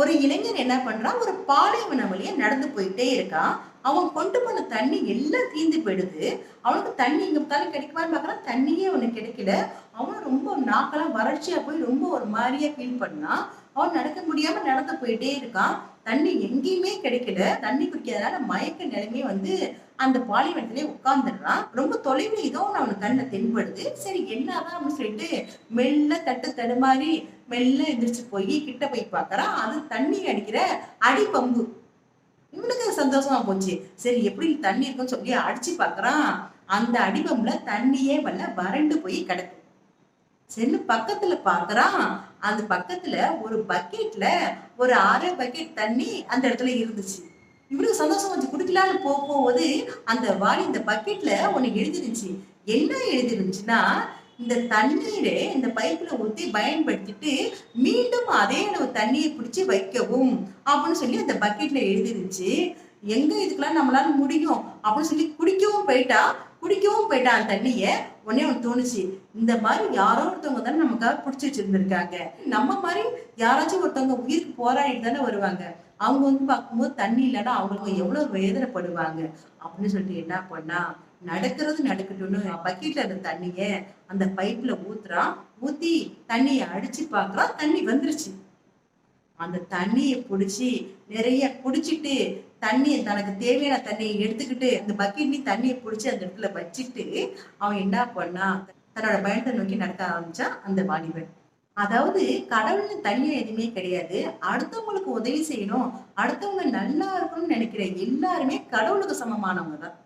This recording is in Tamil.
ஒரு இளைஞன் என்ன பண்றான் ஒரு பாலைவன வழியா நடந்து போயிட்டே இருக்கான் அவன் கொண்டு போன தண்ணி எல்லாம் தீந்து போயிடுது. அவனுக்கு தண்ணி இங்க பார்த்தாலும் கிடைக்குமான்னு பார்க்குறான் தண்ணியே அவனுக்கு கிடைக்கல. அவன் ரொம்ப நாக்கெல்லாம் வறட்சியா போய் ரொம்ப ஒரு மாதிரியா ஃபீல் பண்ணான் அவன் நடக்க முடியாம நடந்து போயிட்டே இருக்கான். தண்ணி எங்கேயுமே கிடைக்கல. தண்ணி குடிக்கிறதுனால மயக்க நிலைமையே வந்து அந்த பாலைவனத்திலே உட்கார்ந்துடுறான். ரொம்ப தொலைவில் ஏதோ ஒன்று அவனுக்கு கண்ணில் தென்படுது. சரி என்னதான் அப்படின்னு சொல்லிட்டு மெல்ல தட்டு தடுமாறி மெல்ல எந்திரிச்சு போய் கிட்ட போய் பார்க்கறான். அது தண்ணி அடிக்கிற அடிப்பம்பு. இவனுக்கு சந்தோஷமா போச்சு. சரி எப்படி தண்ணி இருக்குன்னு சொல்லி அடிச்சு பார்க்கறான். அந்த அடிபம்புல தண்ணியே வரல வறண்டு போய் கிடக்கு. செல்லு பக்கத்துல பார்க்கறான் அந்த பக்கத்துல ஒரு பக்கெட்ல ஒரு அரை பக்கெட் தண்ணி அந்த இடத்துல இருந்துச்சு. இவருக்கு சந்தோஷம் கொஞ்சம் குடிக்கலான்னு போகும்போது அந்த வாளி இந்த பக்கெட்ல ஒண்ணு எழுதிருந்துச்சு. என்ன எழுதிருந்துச்சுன்னா இந்த தண்ணீரை இந்த பைப்பில் ஊத்தி பயன்படுத்திட்டு மீண்டும் அதே அளவு தண்ணியை பிடிச்சி வைக்கவும் அப்படின்னு சொல்லி அந்த பக்கெட்ல எழுதிருந்துச்சு. எங்க இதுக்கெல்லாம் நம்மளால முடியும் அப்படின்னு சொல்லி குடிக்கவும் போயிட்டா குடிக்கவும் போயிட்டா அந்த தண்ணிய உடனே ஒன்று தோணுச்சு இந்த மாதிரி யாரோ ஒருத்தவங்க தானே நமக்காக பிடிச்சி வச்சிருந்திருக்காங்க. நம்ம மாதிரி யாராச்சும் ஒருத்தவங்க உயிருக்கு போராடிட்டு தானே வருவாங்க. அவங்க வந்து பார்க்கும்போது தண்ணி இல்லைன்னா அவங்களுக்கு எவ்வளவு வேதனைப்படுவாங்க. அப்படின்னு சொல்லிட்டு என்ன பண்ணா நடக்கிறது நடக்கட்டும்னு பக்கெட்ல இருந்த தண்ணிய அந்த பைப்ல ஊத்துறான். ஊத்தி தண்ணியை அடிச்சு பார்க்குறான். தண்ணி வந்துருச்சு. அந்த தண்ணியை புடிச்சு நிறைய குடிச்சிட்டு தண்ணியை தனக்கு தேவையான தண்ணியை எடுத்துக்கிட்டு அந்த பக்கெட்லயும் தண்ணியை புடிச்சு அந்த இடத்துல வச்சுட்டு அவன் என்ன பண்ணா? தன்னோட பயணத்தை நோக்கி நடக்க ஆரம்பிச்சான் அந்த வாலிபன். அதாவது கடவுள்னு தனியா எதுவுமே கிடையாது. அடுத்தவங்களுக்கு உதவி செய்யணும். அடுத்தவங்க நல்லா இருக்கணும்னு நினைக்கிற எல்லாருமே கடவுளுக்கு சமமானவங்க தான்.